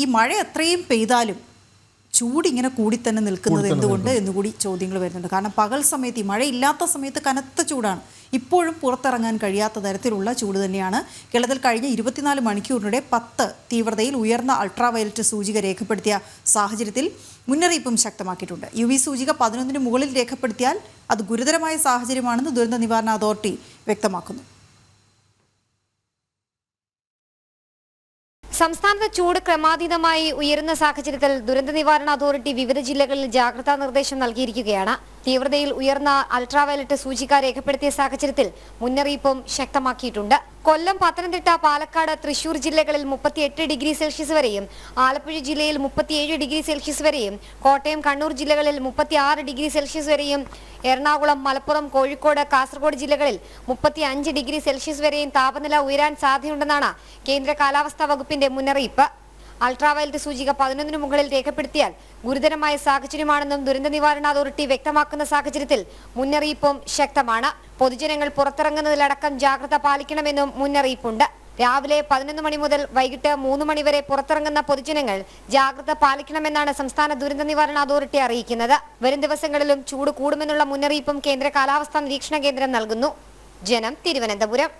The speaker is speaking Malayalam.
ഈ മഴ എത്രയും പെയ്താലും ചൂട് ഇങ്ങനെ കൂടി തന്നെ നിൽക്കുന്നത് എന്തുകൊണ്ട് എന്നുകൂടി ചോദ്യങ്ങൾ വരുന്നുണ്ട്. കാരണം പകൽ സമയത്ത് ഈ മഴയില്ലാത്ത സമയത്ത് കനത്ത ചൂടാണ്. ഇപ്പോഴും പുറത്തിറങ്ങാൻ കഴിയാത്ത തരത്തിലുള്ള ചൂട് തന്നെയാണ്. കേരളത്തിൽ കഴിഞ്ഞ ഇരുപത്തിനാല് മണിക്കൂറിനിടെ പത്ത് തീവ്രതയിൽ ഉയർന്ന അൾട്രാ വയലറ്റ് സൂചിക രേഖപ്പെടുത്തിയ സാഹചര്യത്തിൽ മുന്നറിയിപ്പും ശക്തമാക്കിയിട്ടുണ്ട്. യു വി സൂചിക പതിനൊന്നിന് മുകളിൽ രേഖപ്പെടുത്തിയാൽ അത് ഗുരുതരമായ സാഹചര്യമാണെന്ന് ദുരന്ത നിവാരണ അതോറിറ്റി വ്യക്തമാക്കുന്നു. സംസ്ഥാനത്ത് ചൂട് ക്രമാതീതമായി ഉയരുന്ന സാഹചര്യത്തിൽ ദുരന്ത നിവാരണ അതോറിറ്റി വിവിധ ജില്ലകളിൽ ജാഗ്രതാ നിർദ്ദേശം നൽകിയിരിക്കുകയാണ്. തീവ്രതയിൽ ഉയർന്ന അൾട്രാവയലറ്റ് സൂചിക രേഖപ്പെടുത്തിയ സാഹചര്യത്തിൽ മുന്നറിയിപ്പും ശക്തമാക്കിയിട്ടുണ്ട്. കൊല്ലം പത്തനംതിട്ട പാലക്കാട് തൃശൂർ ജില്ലകളിൽ മുപ്പത്തിയെട്ട് ഡിഗ്രി സെൽഷ്യസ് വരെയും ആലപ്പുഴ ജില്ലയിൽ മുപ്പത്തിയേഴ് ഡിഗ്രി സെൽഷ്യസ് വരെയും കോട്ടയം കണ്ണൂർ ജില്ലകളിൽ മുപ്പത്തിയാറ് ഡിഗ്രി സെൽഷ്യസ് വരെയും എറണാകുളം മലപ്പുറം കോഴിക്കോട് കാസർഗോഡ് ജില്ലകളിൽ മുപ്പത്തി അഞ്ച് ഡിഗ്രി സെൽഷ്യസ് വരെയും താപനില ഉയരാൻ സാധ്യതയുണ്ടെന്നാണ് കേന്ദ്ര കാലാവസ്ഥാ വകുപ്പിന്റെ മുന്നറിയിപ്പ്. അൾട്രാവയലറ്റ് സൂചിക പതിനൊന്നിന് മുകളിൽ രേഖപ്പെടുത്തിയാൽ ഗുരുതരമായ സാഹചര്യമാണെന്നും ദുരന്ത നിവാരണ അതോറിറ്റി വ്യക്തമാക്കുന്ന സാഹചര്യത്തിൽ മുന്നറിയിപ്പും ശക്തമാണ്. പൊതുജനങ്ങൾ പുറത്തിറങ്ങുന്നതിലടക്കം ജാഗ്രത പാലിക്കണമെന്നും മുന്നറിയിപ്പുണ്ട്. രാവിലെ പതിനൊന്ന് മണി മുതൽ വൈകിട്ട് മൂന്ന് മണി വരെ പുറത്തിറങ്ങുന്ന പൊതുജനങ്ങൾ ജാഗ്രത പാലിക്കണമെന്നാണ് സംസ്ഥാന ദുരന്ത നിവാരണ അതോറിറ്റി അറിയിക്കുന്നത്. വരും ദിവസങ്ങളിലും ചൂട് കൂടുമെന്നുള്ള മുന്നറിയിപ്പും കേന്ദ്ര കാലാവസ്ഥാ നിരീക്ഷണ കേന്ദ്രം നൽകുന്നു. ജനം തിരുവനന്തപുരം.